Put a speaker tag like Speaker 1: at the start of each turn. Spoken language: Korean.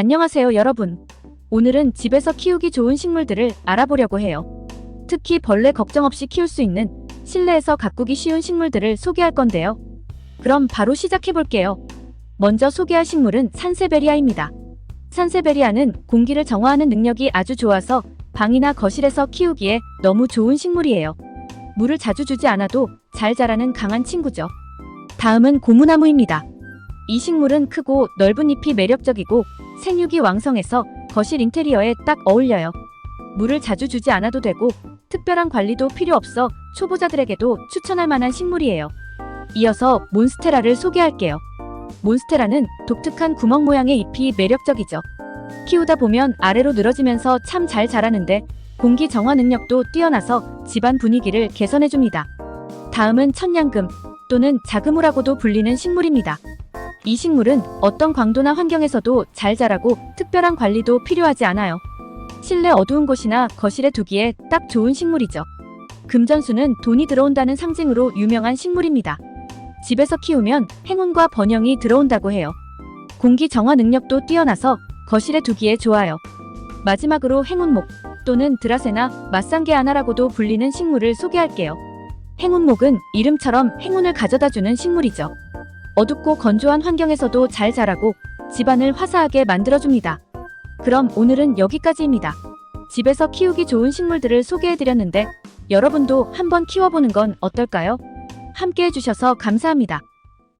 Speaker 1: 안녕하세요, 여러분. 오늘은 집에서 키우기 좋은 식물들을 알아보려고 해요. 특히 벌레 걱정 없이 키울 수 있는 실내에서 가꾸기 쉬운 식물들을 소개할 건데요. 그럼 바로 시작해 볼게요. 먼저 소개할 식물은 산세베리아입니다. 산세베리아는 공기를 정화하는 능력이 아주 좋아서 방이나 거실에서 키우기에 너무 좋은 식물이에요. 물을 자주 주지 않아도 잘 자라는 강한 친구죠. 다음은 고무나무입니다. 이 식물은 크고 넓은 잎이 매력적이고 생육이 왕성해서 거실 인테리어에 딱 어울려요. 물을 자주 주지 않아도 되고 특별한 관리도 필요 없어 초보자들에게도 추천할 만한 식물이에요. 이어서 몬스테라를 소개할게요. 몬스테라는 독특한 구멍 모양의 잎이 매력적이죠. 키우다 보면 아래로 늘어지면서 참 잘 자라는데 공기 정화 능력도 뛰어나서 집안 분위기를 개선해줍니다. 다음은 천냥금 또는 자그무라고도 불리는 식물입니다. 이 식물은 어떤 광도나 환경에서도 잘 자라고 특별한 관리도 필요하지 않아요. 실내 어두운 곳이나 거실에 두기에 딱 좋은 식물이죠. 금전수는 돈이 들어온다는 상징으로 유명한 식물입니다. 집에서 키우면 행운과 번영이 들어온다고 해요. 공기 정화 능력도 뛰어나서 거실에 두기에 좋아요. 마지막으로 행운목 또는 드라세나 맞상게아나라고도 불리는 식물을 소개할게요. 행운목은 이름처럼 행운을 가져다주는 식물이죠. 어둡고 건조한 환경에서도 잘 자라고 집안을 화사하게 만들어줍니다. 그럼 오늘은 여기까지입니다. 집에서 키우기 좋은 식물들을 소개해드렸는데 여러분도 한번 키워보는 건 어떨까요? 함께 해주셔서 감사합니다.